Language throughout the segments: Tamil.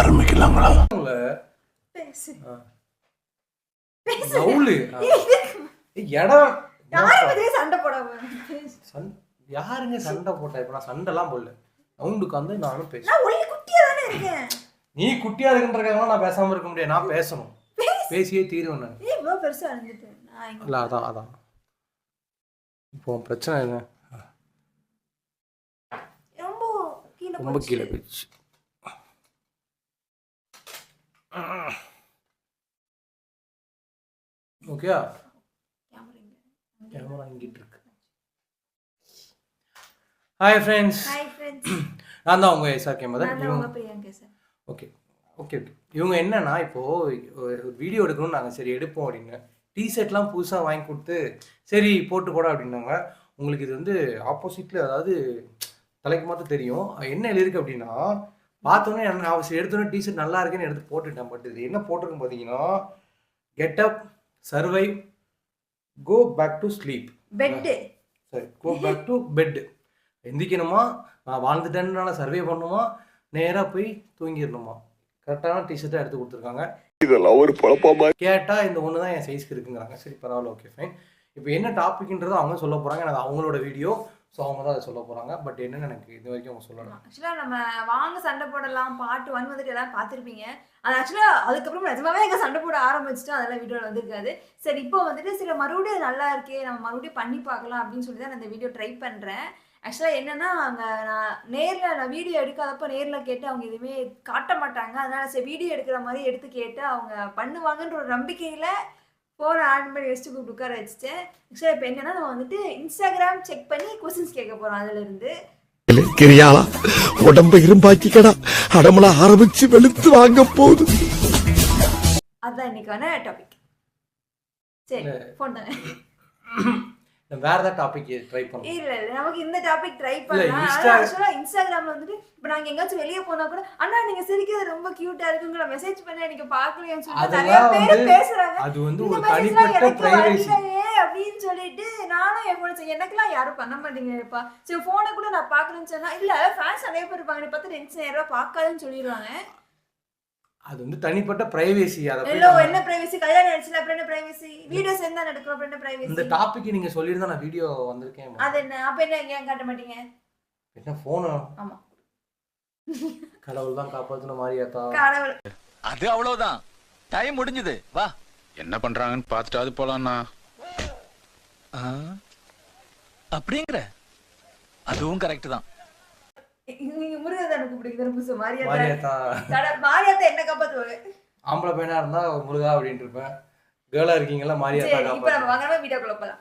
ஆரம்பிக்கலாங்களா? இடம் சண்டை யாருங்க சண்டை போட்டா? இப்ப நான் சண்டைலாம் போடல. ரவுண்டுக்கு வந்து நானும் பேசுவேன் நான் ஒல்லி குட்டியா தானே இருக்கேன். நீ குட்டியா இருக்குன்றக்காக நான் பேசாம இருக்க முடியாது. நான் பேசணும். பேசியே தீருவேன் நான். இல்ல அதான் அதான். இப்போ பிரச்சனை என்ன? ரொம்ப கீழே ரொம்ப போச்சு. கீழே போயிடுச்சு. ஓகே கேமரா இங்க. கேமரா இங்கிட்டு இருக்கு. Hi friends. நான் தான் உங்க SR camera. Okay okay okay இவங்க என்னன்னா இப்போ ஒரு வீடியோ எடுக்கணும்னு நாங்கள் சரி எடுப்போம் அப்படின்னு. டிஷர்ட்லாம் புதுசாக வாங்கி கொடுத்து சரி போட்டு போட அப்படின்னாங்க. உங்களுக்கு இது வந்து ஆப்போசிட்டில் அதாவது தலைக்கு மாற்றம் தெரியும். என்ன எழுதிருக்கு அப்படின்னா பார்த்தோன்னே நான் அவசியம் எடுத்தோன்னே டிஷர்ட் நல்லா இருக்குன்னு எடுத்து போட்டுட்டேன். பட் இது என்ன போட்டிருக்கும் பார்த்தீங்கன்னா get up survive go back to sleep Bed. சரி கோ பேக் டு பெட் எந்திக்கணுமா? நான் வாழ்ந்துட்டேன்னு சர்வே பண்ணுமா? நேராக போய் தூங்கிடணுமா? கரெக்டான டிஷர்ட்டாக எடுத்து கொடுத்துருக்காங்க. இதெல்லாம் ஒரு குழப்பமா கேட்டால் இந்த ஒன்று தான் என் சைஸ்க்கு இருக்குங்கிறாங்க. சரி பரவாயில்ல ஓகே ஃபைன் இப்போ என்ன டாபிக்ன்றதை அவங்க சொல்ல போகிறாங்க எனக்கு அவங்களோட வீடியோ ஸோ அவங்க தான் அதை சொல்ல போகிறாங்க பட் என்னென்னு எனக்கு இது வரைக்கும் அவங்க சொல்லலாம் ஆக்சுவலாக நம்ம வாங்க சண்டை போடலாம் பாட்டு ஒன் வந்துட்டு எல்லாம் பார்த்துருப்பீங்க. அது ஆக்சுவலாக அதுக்கப்புறம் நிஜமாவே எங்கள் சண்டை போட ஆரம்பிச்சுட்டு அதெல்லாம் வீடியோ வந்திருக்காது. சரி இப்போ வந்துட்டு சில மறுபடியும் அது நல்லா இருக்கே நம்ம மறுபடியும் பண்ணி பார்க்கலாம் அப்படின்னு சொல்லி தான் நான் இந்த வீடியோ ட்ரை பண்ணுறேன் ஆக்சுவலாக என்னென்னா அங்கே நான் நேரில் நான் வீடியோ எடுக்காதப்ப நேரில் கேட்டு அவங்க எதுவுமே காட்ட மாட்டாங்க. அதனால சரி வீடியோ எடுக்கிற மாதிரி எடுத்து கேட்டு அவங்க பண்ணுவாங்கன்ற ஒரு நம்பிக்கையில் ஃபோன் ஆன் பண்ணி வச்சுட்டு கூப்பிட்டு உட்கார வச்சுட்டேன் ஆக்சுவலாக இப்போ என்னன்னா நம்ம வந்துட்டு இன்ஸ்டாகிராம் செக் பண்ணி கொஸ்டின்ஸ் கேட்க போகிறோம் அதுலேருந்து. கிரியாளா உடம்ப இரும்பாக்கிக்கடா. அடமலா ஆரம்பிச்சு வெளுத்து வாங்க போகுது. அதுதான் இன்னைக்கான டாபிக் சரி ஃபோன் தானே? வேறு ஏதாவது டாபிக் ட்ரை பண்ணுறேன் இல்ல இல்ல நமக்கு இந்த டாபிக் ட்ரை பண்ணலாம். ஆக்சுவலா இன்ஸ்டாகிராம்ல வந்துட்டு இப்ப நாங்க எங்கேயாச்சும் வெளிய போனா கூட அண்ணா நீங்க சிரிக்கிறது ரொம்ப கியூட்டா இருக்குங்களா மெசேஜ் பண்ண நீங்க பாக்கலையான்னு சொல்லிட்டு நிறைய பேர் பேசுறாங்க. அது வந்து ஒரு தனிப்பட்ட எனக்கு ப்ரைவேசி அப்படின்னு சொல்லிட்டு நானும் என் கூட சரி எனக்கெல்லாம் யாரும் பண்ண மாட்டேங்கிறப்பா சரி போனை கூட நான் பாக்குறேன்னு சொன்னா இல்ல ஃபேன்ஸ் நிறைய பேர் இருப்பாங்க பார்த்து டென்ஷன் ஆயிரம் பார்க்காதுன்னு சொல்லிடுவாங்க. அது வந்து தனிப்பட்ட ப்ரைவேசி அதை என்ன பிரைவசி கல்யாணம் ஆயிடுச்சுல அப்புறம் என்ன பிரைவசி வீடியோஸ் என்ன நடக்கும் அப்புறம் என்ன இந்த பிரைவசி டாபிக் நீங்க சொல்லியிருந்தா நான் வீடியோ வந்திருக்கேன் அது என்ன? அப்ப என்ன ஏன் காட்ட மாட்டீங்க? என்ன ஃபோனு ஆமா. கடவுள் தான் காப்பாற்றின மாதிரியாத்தா கடவுள். அது அவ்வளவுதான். டைம் முடிஞ்சது. வா. என்ன பண்றாங்கன்னு பார்த்துட்டாவது போலாம்ண்ணா. அப்படிங்கிற. அதுவும் கரெக்ட் தான். நீங்க முருகதான கூப்பிடுங்க புதுசு மாரியாத்தா. மாரியாத்தா. என்ன காப்பாத்துவாங்க? ஆம்பளை பையனா இருந்தா முருகா அப்படின்ட்டு இருப்பேன். கேர்ளா இருக்கீங்களா மாரியாத்தா இப்ப நம்ம காப்பாத்து வாங்க வீடியோக்குள்ள போலாம்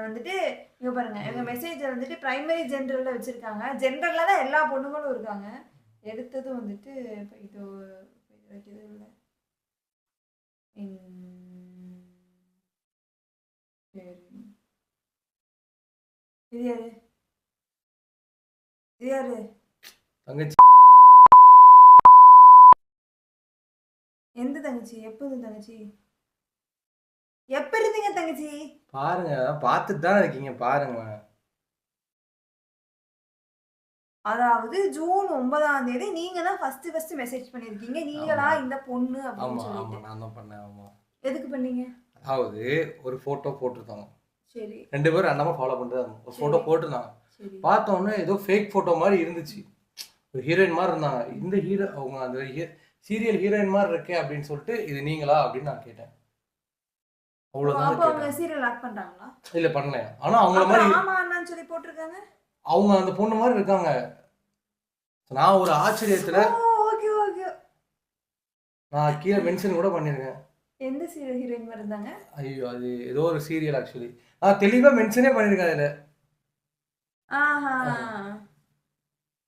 வந்துட்டு இங்க பாருங்க எங்க மெசேஜ் வந்துட்டு பிரைமரி ஜென்ரல்ல வச்சிருக்காங்க. ஜென்ரல்ல தான் எல்லா பொண்ணுங்களும் இருக்காங்க. எடுத்தது வந்துட்டு இது வைக்கிறது இல்ல சரி இது யாரு இது யாரு தங்கச்சி. எந்த தங்கச்சி? எப்போது தங்கச்சி? எப்ப இருந்தீங்க தங்கச்சி? பாருங்க பார்த்துட்டு தான் இருக்கீங்க பாருங்க. அதாவது ஜூன் ஒன்பதாம் தேதி நீங்க தான் ஃபர்ஸ்ட் ஃபர்ஸ்ட் மெசேஜ் பண்ணிருக்கீங்க. நீங்களா. இந்த பொண்ணு அப்படின்னு ஆமா ஆமா சொல்லிட்டு நான் தான் பண்ணேன் ஆமா. எதுக்கு பண்ணீங்க? அதாவது ஒரு போட்டோ போட்டிருந்தாங்க சரி. ரெண்டு பேரும் ரெண்டாம ஃபாலோ இருந்தாங்க. ஒரு போட்டோ. போட்டிருந்தாங்க. சரி. பார்த்தோன்னே ஏதோ ஃபேக் போட்டோ மாதிரி இருந்துச்சு. ஒரு ஹீரோயின் மாதிரி இருந்தாங்க. இந்த ஹீரோ அவங்க அந்த சீரியல் ஹீரோயின் மாதிரி இருக்கே அப்படின்னு சொல்லிட்டு இது நீங்களா அப்படின்னு நான் கேட்டேன். அவ்வளவுதான் அப்போ அவங்க கேட்டேன். சீரியல் ஆட் பண்றாங்களா? இல்ல பண்ணல. ஆனா அவங்கள மாதிரி ஆமா அண்ணான்னு சொல்லி போட்டிருக்காங்க அவங்க அந்த பொண்ணு மாதிரி இருக்காங்க. நான் ஒரு ஆச்சரியத்துல ஓகே ஓகே நான் கீழே மென்ஷன் கூட பண்ணிருக்கேன். எந்த சீரியல் ஹீரோயின் மாதிரி இருந்தாங்க? ஐயோ அது ஏதோ ஒரு சீரியல் ஆக்சுவலி நான் தெளிவா மென்ஷனே பண்ணிருக்கேன் அதுல. ஆஹா.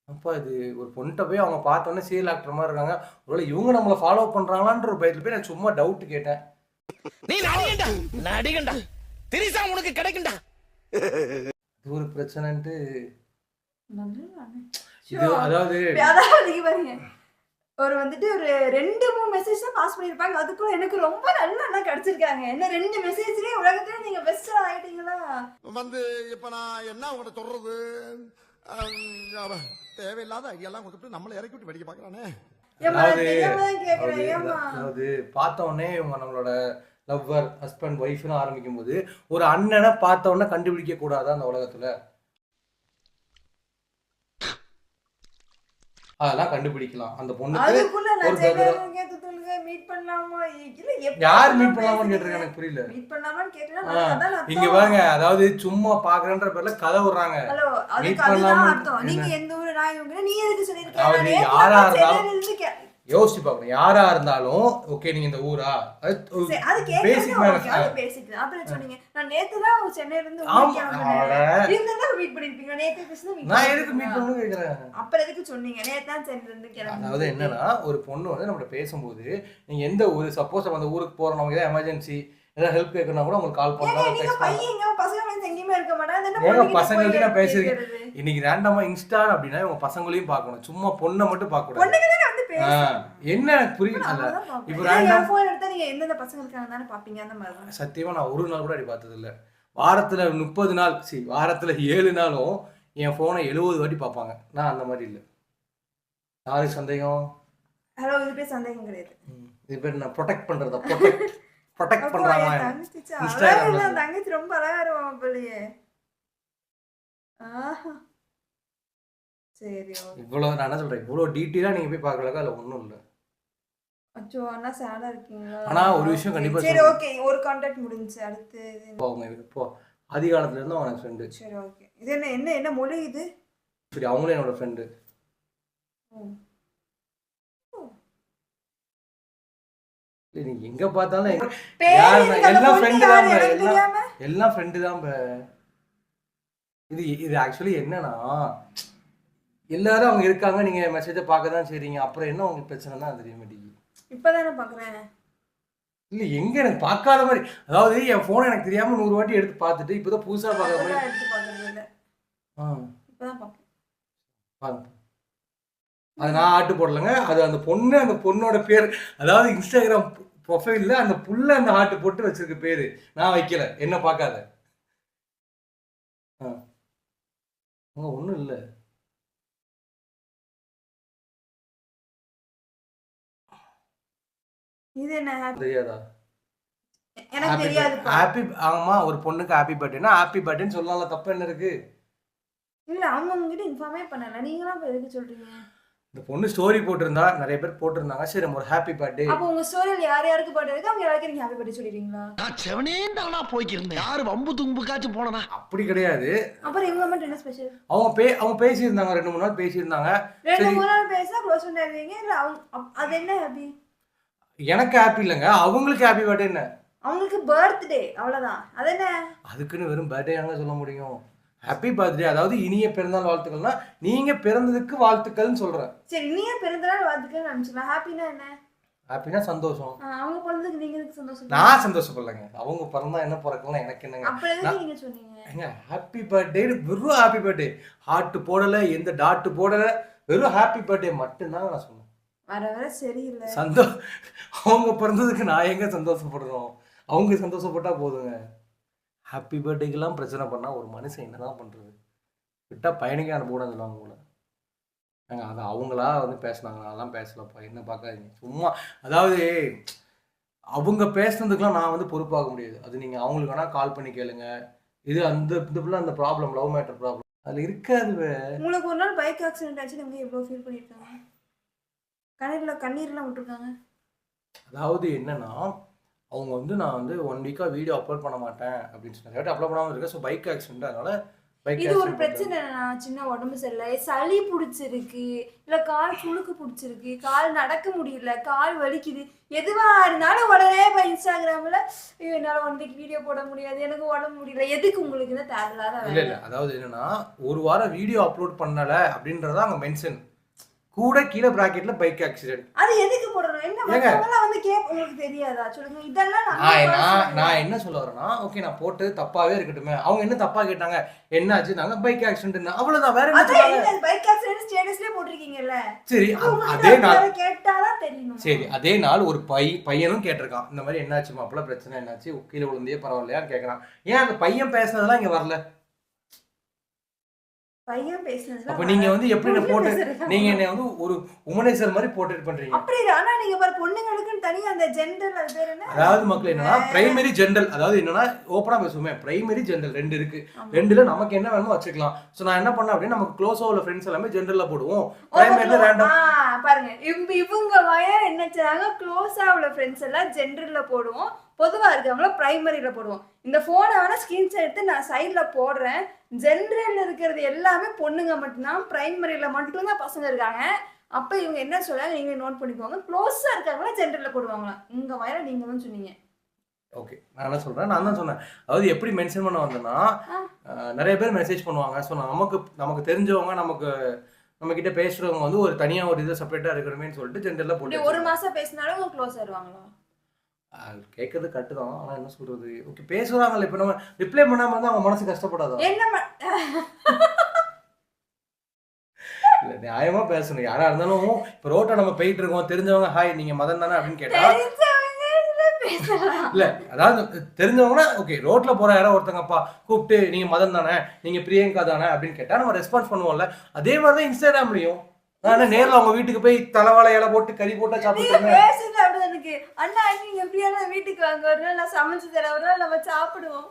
அப்பா இது ஒரு பொண்ணுகிட்ட போய் அவங்க பார்த்தோன்னே சீரியல் ஆக்டர் மாதிரி இருக்காங்க. ஒருவேளை இவங்க நம்மளை ஃபாலோ பண்றாங்களான்ற ஒரு பயத்துல போய் நான் சும்மா டவுட் கேட்டேன். நீ நடிகண்டா நடிகண்டா திரிசா உனக்கு கிடைக்கும்டா. இது ஒரு பிரச்சனைன்ட்டு அதாவது அதாவது ஒரு வந்துட்டு ஒரு ரெண்டு மூணு மெசேஜ் தான் பாஸ் பண்ணியிருப்பாங்க. அதுக்குள்ள எனக்கு ரொம்ப நல்ல நல்லா கிடைச்சிருக்காங்க. என்ன ரெண்டு மெசேஜ்லயே உலகத்துல நீங்க பெஸ்டா ஆயிட்டீங்களா? வந்து இப்ப நான் என்ன உங்கள்ட்ட சொல்றது? தேவையில்லாத ஐடியாலாம் கொடுத்துட்டு நம்மளை இறக்கி விட்டு வெடிக்க பாக்குறானே அதாவது பார்த்த உடனே இவங்க நம்மளோட லவ்வர் ஹஸ்பண்ட் ஒய்ஃப்னு ஆரம்பிக்கும் போது ஒரு அண்ணனை பார்த்த உடனே கண்டுபிடிக்க கூடாதா அந்த உலகத்துல? அதெல்லாம் கண்டுபிடிக்கலாம். அந்த பொண்ணுக்கு மீட் யார் மீட் பண்ணலாமான்னு கேட்டிருக்கேன் எனக்கு புரியல. மீட். இங்க பாருங்க அதாவது சும்மா பாக்குறேன்ற பேர்ல கதை விடுறாங்க. அதுதான் பண்ணலாமா? நீங்க? எந்த ஊரு நான் நீ எதுக்கு சொல்லிருக்க அதாவது நான் நேத்து யாரா இருந்தாலும் யோசிச்சு பார்க்கணும் யாரா இருந்தாலும் ஓகே நீங்க இந்த ஊரா? பேசிக் தான். அப்புறம் சொன்னீங்க, நான் நேத்து தான் உங்க சென்னையில இருந்து meet பண்ணிருப்பீங்க. நேத்து நான் எதுக்கு மீட் கேக்குறேன். அப்புறம் எதுக்கு சொன்னீங்க? நேத்து தான் சென்னையில இருந்து. அதாவது என்னன்னா ஒரு பொண்ணு வந்து நம்மகிட்ட பேசும்போது நீங்க எந்த ஊரு? சப்போஸ் அந்த ஊருக்கு நமக்கு ஏதாவது எமர்ஜென்சி ஏதாவது ஹெல்ப் கேட்கணும்னா கூட உங்களுக்கு கால் பண்ணலாம் பசங்க போய் நான். கேக்குறது? இன்னைக்கு ரேண்டமா இன்ஸ்டா அப்படின்னா இவங்க பசங்களையும் பார்க்கணும். சும்மா பொண்ணை மட்டும் பார்க்க கூடாது என்ன எனக்கு புரியல. இப்போ எடுத்தா நீங்க எந்தெந்த பசங்க இருக்காங்கன்னு அந்த மாதிரி தான். சத்தியமா நான் ஒரு நாள் கூட அப்படி பார்த்தது இல்ல வாரத்துல முப்பது நாள் சரி வாரத்துல ஏழு நாளும் என் போனை எழுபது வாட்டி பார்ப்பாங்க. நான் அந்த மாதிரி இல்லை. யாருக்கு சந்தேகம். Hello, இது பேர் சந்தேகம் கிடையாது. இது பேர் நான் ப்ரொடெக்ட் பண்றதா? ப்ரொடெக்ட் ப்ரொடெக்ட் பண்றாங்க தங்கச்சி ரொம்ப அழகா போலயே. ஆஹா. சரி இவ்வளவு நான் என்ன சொல்றேன்? இவ்வளவு டீட்டெயிலா நீங்க போய் பார்க்கலக்கா அதுல ஒண்ணும் இல்ல. அச்சோ அண்ணா சேடா இருக்கீங்களா? ஆனா ஒரு விஷயம் கண்டிப்பா சரி. ஓகே ஒரு கான்டாக்ட் முடிஞ்சுச்சு அடுத்து இப்போ அவங்க இப்போ ஆதி காலத்துல இருந்து அவன் ஃப்ரெண்டு சரி ஓகே இது என்ன என்ன என்ன மொழி இது? சரி அவங்களும் என்னோட ஃப்ரெண்டு நீங்க எங்க பார்த்தாலும் எல்லாம் யாரு? தான் பா, எல்லாம். எல்லாம் ஃப்ரெண்டு தான் பே. இது இது ஆக்சுவலி என்னன்னா எல்லாரும் அவங்க இருக்காங்க நீங்க மெசேஜை பார்க்க தான் செய்றீங்க. அப்புறம் என்ன உங்களுக்கு பிரச்சனை தான் தெரிய மாட்டேங்குது இப்பதானே பாக்குறேன் இல்ல எங்க எனக்கு பார்க்காத மாதிரி அதாவது என் போனை எனக்கு தெரியாம நூறு வாட்டி எடுத்து பார்த்துட்டு இப்பதான் புதுசா பார்க்குற மாதிரி. பாருங்க. அது நான் ஆட்டு போடலைங்க. அது அந்த பொண்ணு அந்த பொண்ணோட பேர் அதாவது இன்ஸ்டாகிராம் ப்ரொஃபைல்ல அந்த புள்ள அந்த ஆட்டு போட்டு வச்சிருக்க பேரு. நான் வைக்கல. என்ன பார்க்காத? ஆ. ஒண்ணும் இல்ல. இது என்ன? தெரியாதா? எனக்கு தெரியாதுப்பா ஹாப்பி ஆமா ஒரு பொண்ணுக்கு ஹாப்பி பர்த்டேனா ஹாப்பி பர்த்டேன்னு சொல்லலாம்ல தப்பு என்ன இருக்கு? இல்ல அவங்க உங்ககிட்ட இன்ஃபார்மே பண்ணல. நீங்களாம் இப்ப எதுக்கு சொல்றீங்க? இந்த பொண்ணு ஸ்டோரி போட்டிருந்தா நிறைய பேர் போட்டிருந்தாங்க. சரி ஒரு ஹாப்பி பர்த்டே அப்போ உங்க ஸ்டோரியில யார் யாருக்கு பர்த்டே இருக்கு அவங்க எல்லாருக்கும் நீங்க ஹாப்பி பர்த்டே சொல்லிடுறீங்களா? நான் செவனே தானா போய்க்கிருந்தேன். யாரு வம்பு தும்புக்காச்சும் போனனா அப்படி கிடையாது. அப்புறம் இவங்க மட்டும் என்ன ஸ்பெஷல் அவங்க பே அவங்க பேசியிருந்தாங்க ரெண்டு மூணு நாள் பேசியிருந்தாங்க. ரெண்டு சரி. மூணு நாள் பேசினா க்ளோஸ் ஃப்ரெண்ட் ஆயிருவீங்க? இல்ல அவங்க அப்- அது என்ன ஹாப்பி எனக்கு ஹாப்பி இல்லைங்க. அவங்களுக்கு ஹாப்பி பர்த்டே என்ன? அவங்களுக்கு பர்த்டே அவ்வளவுதான். அது என்ன? அதுக்குன்னு வெறும் பர்த்டேங்க சொல்ல முடியும். ஹாப்பி பர்த்டே அதாவது இனிய பிறந்தநாள் வாழ்த்துக்கள்னா நீங்க பிறந்ததுக்கு வாழ்த்துக்கள்னு சொல்றேன். சரி நீயே பிறந்தநாள் வாழ்த்துக்கள் நினைச்சலாம் ஹாப்பினா என்ன? ஹாப்பினா சந்தோஷம். அவங்க பிறந்ததுக்கு நீங்க எதுக்கு சந்தோஷம்? நான் சந்தோஷப்படலைங்க. அவங்க பிறந்தா என்ன பிறக்கலாம் எனக்கு என்னங்க? அப்ப எதுக்கு நீங்க சொன்னீங்க? ஏங்க ஹாப்பி பர்த்டே வெறும் ஹாப்பி பர்த்டே ஹார்ட் போடல எந்த டாட் போடல. வெறும் ஹாப்பி பர்த்டே மட்டும்தாங்க நான் சொன்னேன். வர வர சரியில்லை. சந்தோ அவங்க பிறந்ததுக்கு நான் எங்க சந்தோஷப்படுறோம்? அவங்க சந்தோஷப்பட்டா போதுங்க. ஹாப்பி பர்த்டேக்கெல்லாம் பிரச்சனை பண்ணா ஒரு மனுஷன் என்னதான் பண்றது? விட்டா பயணிக்க அனுப்பக்கூடாது சொல்லுவாங்க போல. ஏங்க அது அவங்களா வந்து பேசினாங்க. நான்லாம் பேசலப்பா. என்ன பார்க்காதீங்க சும்மா அதாவது அவங்க பேசுனதுக்கெல்லாம் நான் வந்து பொறுப்பாக முடியாது. அது நீங்க அவங்களுக்கு வேணா கால் பண்ணி கேளுங்க. இது அந்த இந்த பிள்ளை அந்த ப்ராப்ளம் லவ் மேட்டர் ப்ராப்ளம் அதுல இருக்காது. உங்களுக்கு ஒரு நாள் பைக் ஆக்சிடென்ட் ஆச்சு இவங்க எவ்வளவு ஃபீல் பண்ணிருக்காங்க? கண்ணீர்ல கண்ணீர்லாம் விட்டுருக்காங்க. அதாவது என்னன்னா அவங்க வந்து நான் வந்து ஒன் வீக்கா வீடியோ அப்லோட் பண்ண மாட்டேன் அப்படின்னு சொன்னாங்க. அப்லோட் பண்ணாம இருக்கேன் ஸோ பைக் ஆக்சிடென்ட் அதனால இது ஒரு பிரச்சனை என்னன்னா சின்ன உடம்பு சரியில்லை. சளி பிடிச்சிருக்கு. இல்ல கால் சுளுக்கு பிடிச்சிருக்கு. கால் நடக்க முடியல. கால் வலிக்குது. எதுவா இருந்தாலும் உடனே இப்போ இன்ஸ்டாகிராம்ல ஐயோ என்னால ஒன் வீக் வீடியோ போட முடியாது. எனக்கு உடம்பு முடியல. எதுக்கு உங்களுக்கு இந்த தேவையில்லாத இல்ல இல்ல. அதாவது என்னன்னா ஒரு வாரம் வீடியோ அப்லோட் பண்ணல அப்படின்றத அங்க மென்ஷன் கூட கீழே பிராக்கெட்ல பைக் ஆக்சிடென்ட் அது எதுக்கு போடணும்? என்ன ஏங்க? மத்தவங்கலாம் வந்து கேப் உங்களுக்கு தெரியாதா? சொல்லுங்க. இதெல்லாம் நான் நான் என்ன சொல்ல வரேன்னா ஓகே நான் போட்டு தப்பாவே இருக்கட்டுமே. அவங்க என்ன தப்பா கேட்டாங்க? என்ன ஆச்சுனாங்க பைக் ஆக்சிடென்ட் அவ்வளவுதான். வேற என்ன பைக் ஆக்சிடென்ட் ஸ்டேட்டஸ்லயே போட்டிருக்கீங்கல்ல? சரி அதே நாள் கேட்டாதான் தெரியணும். சரி அதே நாள் ஒரு பை பையனும் கேட்டிருக்கான். இந்த மாதிரி என்னாச்சு மாப்பிள்ள? பிரச்சனை என்னாச்சு? கீழே விழுந்தே பரவாயில்லையான்னு கேட்கறான் ஏன் அந்த பையன் பேசுனதெல்லாம் இங்க வரல? பையன் பேசுனதுல அப்ப நீங்க வந்து எப்படி என்ன பொண்ணு போட்டு? நீங்க என்ன வந்து ஒரு உமனேசர் மாதிரி போர்ட்ரேட் பண்றீங்க. அப்படி ஆனா நீங்க பாரு பொண்ணுங்களுக்குன்னு தனியா அந்த ஜெண்டர் அது பேர் என்ன? அதாவது மக்கள் என்னன்னா பிரைமரி ஜென்ரல் அதாவது என்னன்னா ஓப்பனா பேசுவோமே. பிரைமரி ஜென்ரல் ரெண்டு இருக்கு. ரெண்டுல நமக்கு என்ன வேணுமோ வச்சுக்கலாம். சோ நான் என்ன பண்ணேன் அப்படின்னா நமக்கு க்ளோஸ் உள்ள ஃப்ரெண்ட்ஸ் எல்லாமே ஜென்ரல்ல போடுவோம். பிரைமரில ரேண்டம் பாருங்க. இவங்க இவங்க வயர் என்ன செய்றாங்க க்ளோஸா உள்ள ஃப்ரெண்ட்ஸ் எல்லாம் ஜென்ரல்ல போடுவோம். பொதுவா இருக்கவங்கள பிரைமரியில போடுவோம். இந்த போனை வேணா ஸ்கிரீன்ஷாட் எடுத்து நான் சைட்ல போடுறேன். ஜென்ரல்ல இருக்கிறது எல்லாமே பொண்ணுங்க மட்டும்தான். பிரைமரியில மட்டும்தான் பசங்க இருக்காங்க. அப்ப இவங்க என்ன சொல்றாங்க? நீங்க நோட் பண்ணிக்கோங்க. க்ளோஸா இருக்காங்களா ஜென்ரல்ல போடுவாங்களா உங்க வயர நீங்க தான் சொன்னீங்க. ஓகே நான் என்ன சொல்றேன். நான் தான் சொன்னேன். அதாவது எப்படி மென்ஷன் பண்ண வந்தேன்னா நிறைய பேர் மெசேஜ் பண்ணுவாங்க. ஸோ நமக்கு நமக்கு தெரிஞ்சவங்க நமக்கு நம்ம கிட்ட பேசுறவங்க வந்து ஒரு தனியா ஒரு இது செப்பரேட்டா இருக்கணுமேன்னு சொல்லிட்டு ஜென்ரல்ல போட்டு ஒரு மாசம் பேசினாலும் க்ளோஸ் ஆயிருவாங்களா அது கேட்கறது கட்டு தான் ஆனா என்ன சொல்றது? ஓகே பேசுறாங்கல்ல இப்போ நம்ம ரிப்ளை பண்ணாம இருந்தா அவங்க மனசு கஷ்டப்படாதா? இல்ல நியாயமா பேசணும். யாரா இருந்தாலும் இப்போ ரோட்டை நம்ம போயிட்டு இருக்கோம். தெரிஞ்சவங்க ஹாய் நீங்க மதன் தானே? அப்படின்னு கேட்டா இல்ல அதாவது தெரிஞ்சவங்கன்னா ஓகே ரோட்ல போற யாரோ ஒருத்தங்கப்பா கூப்பிட்டு நீங்க மதன் தானே? நீங்க பிரியங்கா தானே? அப்படின்னு கேட்டா நம்ம ரெஸ்பான்ஸ் பண்ணுவோம்ல. அதே மாதிரி தான் இன்ஸ்டாகிராம்லயும் என்ன நேர்ல அவங்க வீட்டுக்கு போய் தலைவாழை இலை போட்டு கறி போட்டா சாப்பிட்டு பேசுறது அப்படிதான் எனக்கு. அண்ணா நீங்க எப்படியான வீட்டுக்கு வாங்க? ஒரு நாள் நான் சமைச்சு தரேன். ஒரு நாள் நம்ம சாப்பிடுவோம்.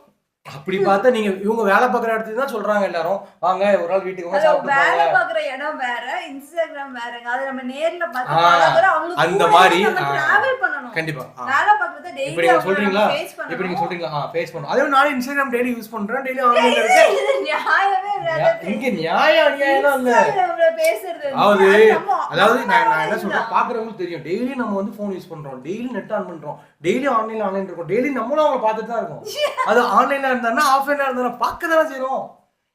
அப்படி பார்த்தா நீங்க இவங்க வேலை பார்க்குற இடத்துல தான் சொல்றாங்க எல்லாரும். வாங்க ஒரு நாள் வீட்டுக்கு வேலை பாக்குற இடம் வேற இன்ஸ்டாகிராம் வேறங்க. அது நம்ம நேர்ல பார்த்து அந்த மாதிரி. டிராவல் பண்ணணும். கண்டிப்பா. வேலை பாக்குறத இப்ப டெய்லி நீங்க சொல்றீங்களா? இப்ப நீங்க சொல்றீங்களா? ஆ ஃபேஸ் பண்ணும் அதே நானும் இன்ஸ்டாகிராம் டெய்லி யூஸ் பண்றேன். டெய்லி ஆன்லைன்ல இருக்கேன். இது நியாயமே இல்ல இங்க நியாயம் அநியாயம் இல்ல. பேசுறது அதாவது அதாவது நான் என்ன சொல்றேன். பாக்குறவங்களுக்கு தெரியும். டெய்லி நம்ம வந்து ஃபோன் யூஸ் பண்றோம். டெய்லி நெட் ஆன் பண்றோம். டெய்லி ஆன்லைன்ல ஆன்லைன் இருக்கோம். டெய்லி நம்மளும் அவங்க பார்த்துட்டு தான் இருக்கோம். அது ஆன்லைன்ல இருந்தா ஆஃப்லைன்ல இருந்தா பார்க்க தானே செய்யறோம்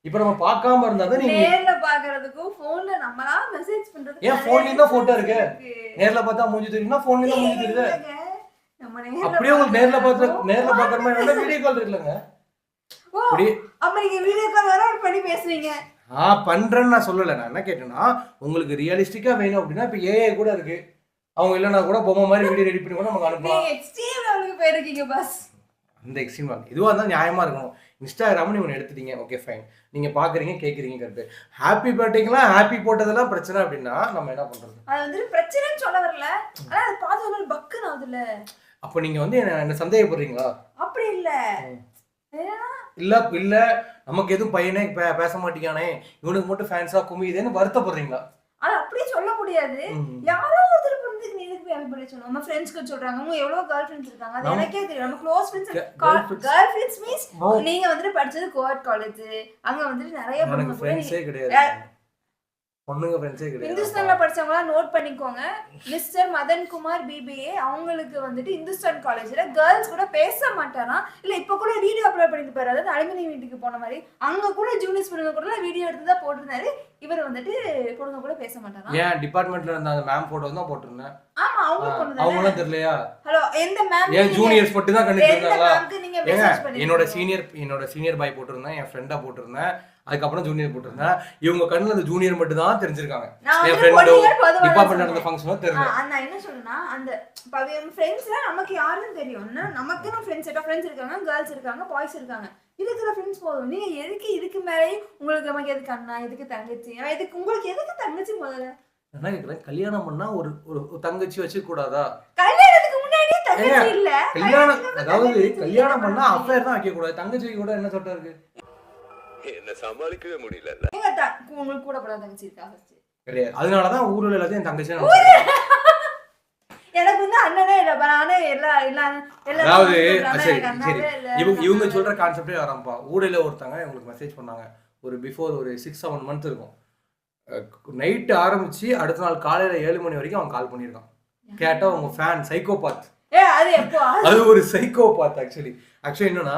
இப்ப நம்ம பார்க்காம இருந்தா தான் நீங்க நேர்ல பாக்குறதுக்கும் போன்ல நம்மளா மெசேஜ் பண்றது ஏன் போன்லயும் தான் போட்டோ இருக்கு? நேர்ல பார்த்தா மூஞ்சி தெரியும்னா போன்லயும் தான் மூஞ்சி தெரியுது? நம்ம நேர்ல அப்படியே உங்களுக்கு நேர்ல பார்த்து நேர்ல பாக்குற மாதிரி இருந்தா வீடியோ கால் அப்படியே அப்ப நீங்க வீடியோ கால் வேற பண்ணி பேசுவீங்க. ஆ பண்றேன்னு நான் சொல்லல. நான் என்ன கேட்டேன்னா உங்களுக்கு ரியலிஸ்டிக்கா வேணும் அப்படின்னா இப்ப ஏஐ கூட இருக்கு. அவங்க இல்லைன்னா கூட பொம்மை மாதிரி வீடியோ ரெடி பண்ணி கூட நமக்கு அனுப்பலாம். எக்ஸ்ட்ரீம் லெவலுக்கு போயிருக்கீங்க பஸ் அந்த எக்ஸ்ட்ரீம் வாழ்க்கை இதுவாக இருந்தால் நியாயமாக இருக்கணும். இன்ஸ்டாகிராம்னு ஒன்று எடுத்துட்டீங்க. ஓகே ஃபைன் நீங்கள் பார்க்குறீங்க கேட்குறீங்க கரெக்டு ஹாப்பி பர்த்டேக்கெலாம் ஹாப்பி போட்டதெல்லாம் பிரச்சனை அப்படின்னா நம்ம என்ன பண்ணுறது அது வந்துட்டு பிரச்சனைன்னு சொல்ல வரல. ஆனா அது பார்த்து ஒரு பக்குன்னு ஆகுதுல்ல. அப்போ நீங்கள் வந்து என்ன என்ன சந்தேகப்படுறீங்களா? அப்படி இல்ல. இல்லை இல்லை. நமக்கு எதுவும் பையனே பேச மாட்டேங்கானே இவனுக்கு மட்டும் ஃபேன்ஸாக குமியுதேன்னு வருத்தப்படுறீங்களா? ஆனா அப்படியே சொல்ல முடியாது. ம். யாரோ பர்த்டே சொல்லணும் நம்ம ஃப்ரெண்ட்ஸ்க்கு சொல்றாங்க. அவங்க எவ்வளவு கேர்ள் ஃப்ரெண்ட்ஸ் இருக்காங்க. அது எனக்கே தெரியும். நம்ம close friends. Girl friends means. நீங்க வந்துட்டு படிச்சது கோட் காலேஜ் அங்க வந்துட்டு நிறைய பொண்ணுங்க கிடையாது. பொண்ணுங்க ஃப்ரெண்ட்ஸே கிடையாது. இந்துஸ்தான்ல படிச்சவங்களாம் நோட் பண்ணிக்கோங்க. மிஸ்டர் மதன் குமார் பிபிஏ அவங்களுக்கு வந்துட்டு இந்துஸ்தான் காலேஜ்ல கேர்ள்ஸ் கூட பேச மாட்டாராம். இல்ல இப்ப கூட வீடியோ அப்லோட் பண்ணிட்டு போறாரு. அதாவது அலுமினி வீட்டுக்கு போன மாதிரி. அங்க கூட ஜூனியர்ஸ் பொண்ணுங்க கூட வீடியோ எடுத்து தான் போட்டிருந்தாரு. இவர் வந்துட்டு பொண்ணுங்க கூட பேச மாட்டாராம். ஏன் டிபார்ட்மெண்ட்ல இருந்த அந்த மேம் போட்டோ தான் போட்டிருந்தேன். ஆமா அவங்க பொண்ணு அவங்களாம் தெரியலையா? ஹலோ எந்த மேம் ஏன் ஜூனியர்ஸ் மட்டும் தான் கண்டுட்டு இருந்தாங்களா மேம்க்கு நீங்க ஏங்க மெசேஜ் பண்ணி என்னோட சீனியர் என்னோட சீனியர் பாய் போட்டிருந்தேன். என் ஃப்ரெண்டா போட்டிருந்தேன். அதுக்கப்புறம் ஜூனியர் போட்டிருந்தேன். இவங்க கண்ணுல அந்த ஜூனியர் மட்டும் தான் தெரிஞ்சிருக்காங்க. நான் என் ஃப்ரெண்டோ டிபார்ட்மெண்ட். நடந்த ஃபங்க்ஷனோ ஆ, தெரியல அந்த என்ன சொல்றேன்னா அந்த பவியம் ஃப்ரெண்ட்ஸ்ல நமக்கு யாருன்னு தெரியும். என்ன? நமக்குன்னு ஃப்ரெண்ட்ஸ் செட் ஃப்ரெண்ட்ஸ் இருக்காங்க கேர்ள்ஸ் இருக்காங்க பாய்ஸ் இருக்காங்க. இருக்கிற ஃப்ரெண்ட்ஸ் போதும் நீங்க எதுக்கு இதுக்கு மேலே உங்களுக்கு நமக்கு எதுக்கு அண்ணா எதுக்கு தங்கச்சி? எதுக்கு உங்களுக்கு எதுக்கு தங்கச்சி முதல்ல? என்ன கேக்குறேன். கல்யாணம் பண்ணா ஒரு ஒரு தங்கச்சி வச்சு கூடாதா கல்யாணத்துக்கு முன்னாடியே தங்கச்சி இல்ல. கல்யாணம் அதாவது கல்யாணம் பண்ணா. அஃபேர் தான் வைக்க கூடாது தங்கச்சி கூட என்ன சட்டம் இருக்கு? என்ன சமாளிக்கவே முடியல எங்க த- உங்களுக்கு கூட படம் தங்கச்சி இருக்கா ஃபர்ஸ்ட் கிடையாது அதனாலதான் ஊர்ல எல்லாத்தையும் என் தங்கச்சி எனக்கு வந்து அண்ணனே இல்ல பா, நானே எல்லா எல்லா எல்லா அதாவது சொல்றாங்க, சரி எனக்கு சரி. அண்ணாவே இல்ல, இவங்க இவங்க சொல்ற இல்ல. கான்செப்டே வராம்ப்பா ஊடையில ஒருத்தங்க எங்களுக்கு மெசேஜ் பண்ணாங்க. ஒரு பிஃபோர் ஒரு சிக்ஸ் செவன் மந்த் இருக்கும். நைட்டு ஆரம்பிச்சு அடுத்த நாள் காலையில ஏழு மணி வரைக்கும் அவன் கால் பண்ணியிருக்கான். கேட்டா உங்க ஃபேன் சைக்கோபாத் ஏ அது எப்போ? அது ஒரு சைக்கோபாத் ஆக்சுவலி ஆக்சுவலி என்னன்னா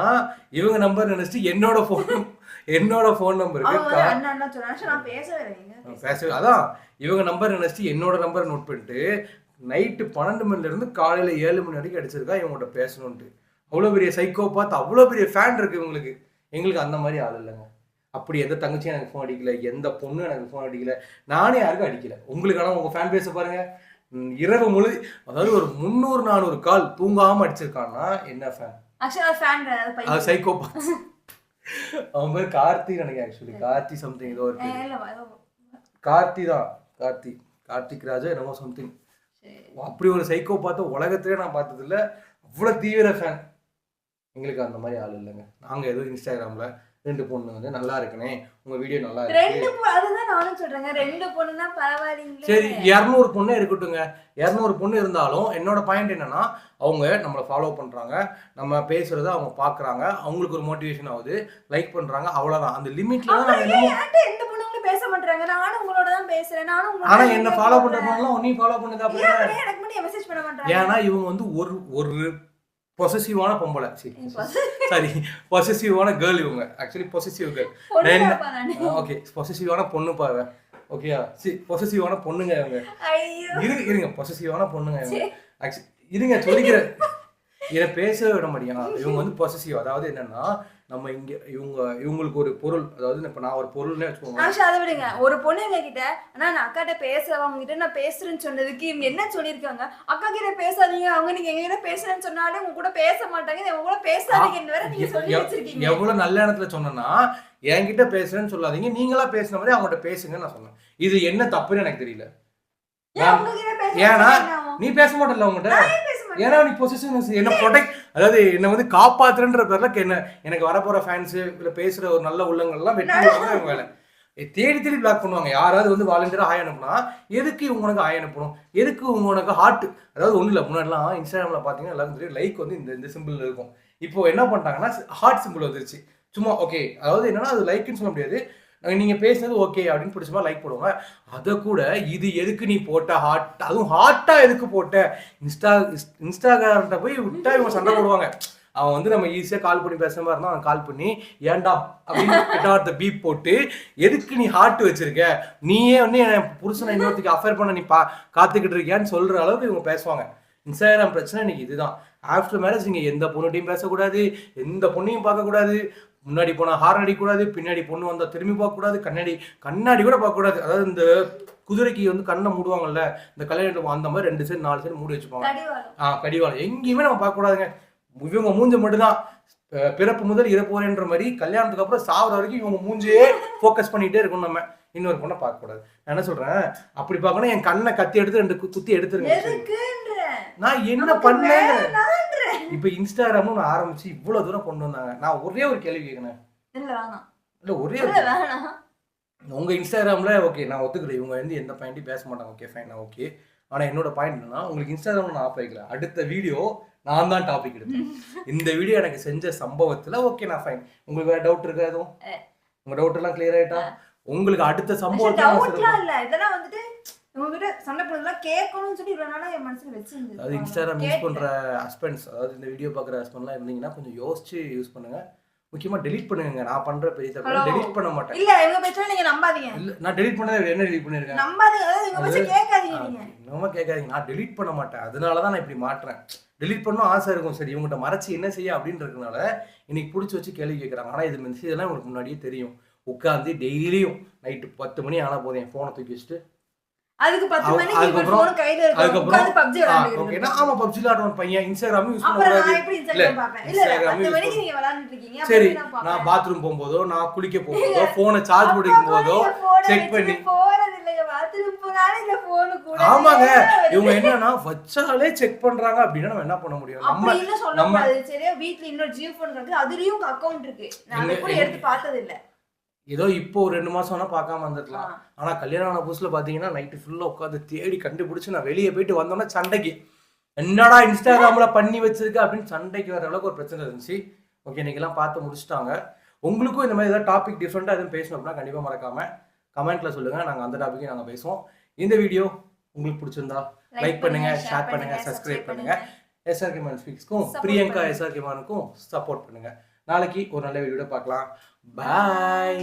இவங்க நம்பர் நினைச்சிட்டு என்னோட போன் என்னோட ஃபோன் நம்பருக்கு பேசவே அதான் இவங்க நம்பர் நினைச்சிட்டு என்னோட நம்பர் நோட் பண்ணிட்டு நைட்டு பன்னெண்டு மணில இருந்து காலையில ஏழு மணி வரைக்கும் அடிச்சிருக்கா இவங்கள்ட்ட பேசணும்ட்டு அவ்வளோ பெரிய சைக்கோ பார்த்து அவ்வளோ பெரிய ஃபேன் இருக்கு இவங்களுக்கு. எங்களுக்கு அந்த மாதிரி ஆள் இல்லைங்க. அப்படி எந்த தங்கச்சியும் எனக்கு ஃபோன் அடிக்கல எந்த பொண்ணும் எனக்கு ஃபோன் அடிக்கல. நானே யாருக்கும் அடிக்கல. உங்களுக்கு ஆனால் உங்க ஃபேன் பேச பாருங்க. இரவு முழு அதாவது ஒரு முந்நூறு நானூறு கால் தூங்காம அடிச்சிருக்கான்னா என்ன ஃபேன் ஆக்சுவலா அவன் பேர் கார்த்தி நினைக்கிறேன் ஆக்சுவலி கார்த்தி சம்திங் ஏதோ ஏதோ கார்த்தி தான் கார்த்தி. கார்த்திக் ராஜா என்னமோ சம்திங். அப்படி ஒரு சைக்கோ பார்த்த உலகத்திலே நான் பார்த்தது இல்ல அவ்வளோ தீவிர ஃபேன் எங்களுக்கு அந்த மாதிரி ஆள் இல்லைங்க. நாங்கள் ஏதோ இன்ஸ்டாகிராமில் ரெண்டு பொண்ணு வந்து நல்லா இருக்குனே உங்கள் வீடியோ நல்லா இருக்கு. அதுதான் நானும் சொல்றேங்க. ரெண்டு பொண்ணுன்னா பரவாயில்லைங்களே. சரி இரநூறு பொண்ணு இருக்கட்டுங்க இரநூறு பொண்ணு இருந்தாலும் என்னோட பாயிண்ட் என்னன்னா அவங்க நம்மளை ஃபாலோ பண்ணுறாங்க நம்ம பேசுறத அவங்க பார்க்குறாங்க அவங்களுக்கு ஒரு மோட்டிவேஷன் ஆகுது. லைக் பண்ணுறாங்க அவ்வளோதான் அந்த லிமிட்ல தான் எந்த பொண்ணுங்களும் பேச மாட்டாங்க நானும் உங்களோட தான் பேசுறேன். நானும் தான் என்ன ஃபாலோ போடுறேன். பண்ணுறவங்களாம் ஒன்றையும் ஃபாலோ பண்ணுது எனக்கு மட்டும் மெசேஜ் பண்ண மாட்டாங்க ஏன்னா இவங்க வந்து ஒரு ஒரு பொசசிவான பொம்பளை. சாரி பொசசிவான கேர்ள் இவங்க. Actually possessive girl. ஓகே பொசசிவான பொண்ணு பாரு. ஓகேயா சி பொசசிவான பொண்ணுங்க இவங்க. இருங்க இருங்க. பொசசிவான பொண்ணுங்க இவங்க. ஆக்சுவலி இருங்க சொல்லிக்கிறேன். இதை பேசவே விட மாட்டேங்கிறான் இவங்க வந்து பொசசிவ் அதாவது என்னன்னா நம்ம இங்க இவங்க இவங்களுக்கு ஒரு பொருள் அதாவது இப்ப நான் ஒரு பொருள்னே வச்சுக்கோங்க. ஆஷா அதை விடுங்க. ஒரு பொண்ணு எங்க கிட்ட ஆனா நான் அக்காட்ட பேசுறேன் அவங்க கிட்ட நான் பேசுறேன்னு சொன்னதுக்கு இவங்க என்ன சொல்லியிருக்காங்க? அக்கா கிட்ட பேசாதீங்க. அவங்க நீங்க எங்க கிட்ட பேசுறேன்னு சொன்னாலும் உங்க கூட பேச மாட்டாங்க. இவங்க கூட பேசாதீங்கன்னு வேற நீங்க சொல்லி வச்சிருக்கீங்க எவ்வளவு நல்ல இடத்துல சொன்னேன்னா என்கிட்ட பேசுறேன்னு சொல்லாதீங்க. நீங்களா பேசுன மாதிரி அவங்ககிட்ட பேசுங்கன்னு நான் சொன்னேன். இது என்ன தப்புன்னு எனக்கு தெரியல. கிட்ட ஏன்னா? நீ பேச மாட்டல அவங்ககிட்ட? ஏன்னா நீ பொசிஷன் என்ன ப்ரொடெக்ட் அதாவது என்ன வந்து காப்பாத்துறன்ற பேர்ல என்ன எனக்கு வரப்போற ஃபேன்ஸ் இல்ல பேசுற ஒரு நல்ல உள்ளங்கள்லாம் வெற்றி இவங்க வேலை. தேடி தேடி பிளாக் பண்ணுவாங்க. யாராவது வந்து வாலண்டியரா ஆய் அனுப்புனா எதுக்கு இவங்க உனக்கு ஆய் அனுப்பணும்? எதுக்கு உங்க உனக்கு ஹார்ட் அதாவது ஒண்ணும் இல்ல முன்னாடிலாம் இன்ஸ்டாகிராம்ல பாத்தீங்கன்னா எல்லாரும் தெரியும் லைக் வந்து இந்த இந்த சிம்பிள் இருக்கும். இப்போ என்ன பண்ணிட்டாங்கன்னா ஹார்ட் சிம்பிள் வந்துருச்சு. சும்மா ஓகே அதாவது என்னன்னா அது லைக்னு சொல்ல முடியாது. நீங்கள் நீங்க பேசுனது ஓகே அப்படின்னு பிடிச்சமா லைக் போடுவாங்க. அதை கூட இது எதுக்கு நீ போட்ட? ஹாட் அதுவும் ஹாட்டாக எதுக்கு போட்ட? இன்ஸ்டா இன்ஸ்டாகிராம்கிட்ட போய் விட்டா இவங்க சண்டை போடுவாங்க. அவன் வந்து நம்ம ஈஸியாக கால் பண்ணி பேசுகிற மாதிரி இருந்தால் அவன் கால் பண்ணி ஏன்டா? அப்படின்னு பீப் போட்டு எதுக்கு நீ ஹார்ட் வச்சிருக்க? நீயே வந்து என் புருஷனை இன்னொருத்துக்கு அஃபேர் பண்ண நீ பா காத்துக்கிட்டு இருக்கியான்னு சொல்கிற அளவுக்கு இவங்க பேசுவாங்க. இன்ஸ்டாகிராம் பிரச்சனை இன்னைக்கு இதுதான். ஆஃப்டர் மேரேஜ் நீங்கள் எந்த பொண்ணுகிட்டையும் பேசக்கூடாது எந்த பொண்ணையும் பார்க்கக்கூடாது. முன்னாடி போனால் ஹார்ன் அடிக்கக்கூடாது பின்னாடி பொண்ணு வந்தால் திரும்பி பார்க்கக்கூடாது கண்ணாடி கண்ணாடி கூட பார்க்கக்கூடாது அதாவது இந்த குதிரைக்கு வந்து கண்ணை மூடுவாங்கல்ல இந்த கல்யாணம் அந்த மாதிரி ரெண்டு சைடு நாலு சைடு மூடி வச்சுப்பாங்க. கடிவாளம். ஆ கடிவாளம். எங்கேயுமே நம்ம பார்க்கக்கூடாதுங்க இவங்க மூஞ்ச மட்டும்தான். பிறப்பு முதல் இறப்பு வரைன்ற மாதிரி கல்யாணத்துக்கு அப்புறம் சாவர வரைக்கும் இவங்க மூஞ்சையே ஃபோக்கஸ் பண்ணிட்டே இருக்கணும் நம்ம. இன்னொரு பொண்ணை பார்க்கக்கூடாது நான் என்ன சொல்றேன்? அப்படி பார்க்கணும் என் கண்ணை கத்தி எடுத்து ரெண்டு குத்தி எடுத்துருங்க. நான் என்ன பண்ணேன். இப்போ இன்ஸ்டாகிராமும் நான் ஆரம்பிச்சு இவ்வளவு தூரம் கொண்டு வந்தாங்க. நான் ஒரே ஒரு கேள்வி கேட்கணும் இல்ல ஒரே ஒரு வேணாம். உங்க இன்ஸ்டாகிராம்ல ஓகே நான் ஒத்துக்கிறேன். இவங்க வந்து எந்த பாயிண்ட்டையும் பேச மாட்டாங்க. ஓகே ஃபைன் ஓகே ஆனா என்னோட பாயிண்ட் என்னன்னா உங்களுக்கு இன்ஸ்டாகிராம்ல நான் வைக்கல அடுத்த வீடியோ நான் தான் டாபிக் எடுத்தேன் இந்த வீடியோ எனக்கு செஞ்ச சம்பவத்துல ஓகே நான் ஃபைன் உங்களுக்கு வேற டவுட் இருக்கா எதுவும்? உங்க டவுட் எல்லாம் கிளியர் ஆயிட்டா? உங்களுக்கு அடுத்த. டவுட்லாம் இல்ல. இதெல்லாம் வந்துட்டு உங்ககிட்ட சண்டை போடுறதுலாம் கேட்கணும்னு சொல்லி இவ்வளவு நாளா என் மனசுல வச்சிருந்தது. அதாவது இன்ஸ்டாகிராம் யூஸ். பண்ற ஹஸ்பண்ட்ஸ் அதாவது இந்த வீடியோ பார்க்குற ஹஸ்பண்ட்லாம் இருந்தீங்கன்னா கொஞ்சம் யோசிச்சு யூஸ் பண்ணுங்க. முக்கியமா delete பண்ணுங்க நான் பண்ற பெரிய தப்பு delete பண்ண மாட்டேன். இல்ல இவங்க பேச்ச நீங்க நம்பாதீங்க. இல்ல நான் delete பண்ணதே என்ன delete பண்ணிருக்கேன்? நம்பாதீங்க. அதாவது இவங்க பேச்ச கேட்காதீங்க நீங்க. இன்னுமா கேட்காதீங்க. நான் delete பண்ண மாட்டேன். அதனால தான் நான் இப்படி மாட்டுறேன் delete பண்ணணும் ஆசை இருக்கும். சரி இவங்ககிட்ட மறைச்சு என்ன செய்ய அப்படின்றதுனால இன்னைக்கு பிடிச்சி வச்சு கேள்வி கேட்குறாங்க ஆனால் இது மெசேஜ் எல்லாம் உங்களுக்கு முன்னாடியே தெரியும். உட்காந்து டெய்லியும் நைட்டு பத்து மணி ஆனால் போதும் என் ஃபோனை தூக்கி வச்சுட்டு. அதுக்கு பத்து மணிக்கு இப்ப அதுக்கப்புறம் போன் கையில இருக்கு உட்கார்ந்து ஓகேனா. ஆமா பப்ஜி விளாடுவோம் பையன். இன்ஸ்டாகிராமும் யூஸ் அப்புறம் பண்ணக்கூடாது. நான் எப்படி இன்ஸ்டாகிராம் இல்ல இல்ல மணிக்கு நீங்க இருக்கீங்க சரி நான். பாத்ரூம் போகும்போதோ நான் குளிக்க போகும்போதோ ஃபோனை சார்ஜ் பண்ணிக்கும் போதோ check பண்ணி- போறது கூட ஆமாங்க. இவங்க என்னன்னா வச்சாலே செக் பண்றாங்க அப்படின்னா நம்ம என்ன பண்ண முடியும்? நம்ம அப்படின்னு சொல்ல கூடாது சரியா? வீட்ல இன்னொரு ஜியோ போன் இருக்கு அதுலயும் அக்கவுண்ட் இருக்கு. நான் கூட எடுத்து பார்த்தது இல்ல ஏதோ இப்போ ஒரு ரெண்டு மாசம் வேணா பார்க்காம வந்துருக்கலாம். ஆனா கல்யாணம் ஆன புதுசுல பாத்தீங்கன்னா நைட்டு ஃபுல்லா உட்காந்து தேடி கண்டுபிடிச்சு நான் வெளியே போயிட்டு வந்தோன்னா சண்டைக்கு. என்னடா இன்ஸ்டாகிராம்ல பண்ணி வச்சிருக்க அப்படின்னு சண்டைக்கு வர அளவுக்கு ஒரு பிரச்சனை இருந்துச்சு. ஓகே இன்னைக்கெல்லாம் பார்த்து முடிச்சுட்டாங்க. உங்களுக்கும் இந்த மாதிரி ஏதாவது டாபிக் டிஃப்ரெண்ட்டாக எதுவும் பேசணும் அப்படின்னா கண்டிப்பாக மறக்காம கமெண்ட்ல சொல்லுங்க. நாங்கள் அந்த டாப்பிக்கையும் நாங்கள் பேசுவோம். இந்த வீடியோ உங்களுக்கு பிடிச்சிருந்தா லைக் பண்ணுங்க ஷேர் பண்ணுங்க சப்ஸ்கிரைப் பண்ணுங்க. எஸ்ஆர்கே மேன் ஸ்பீக்ஸ்க்கும் பிரியங்கா பண்ணுங்க. எஸ்ஆர்கே மேனுக்கும் சப்போர்ட் பண்ணுங்க. நாளைக்கு ஒரு நல்ல வீடியோட பார்க்கலாம். பாய்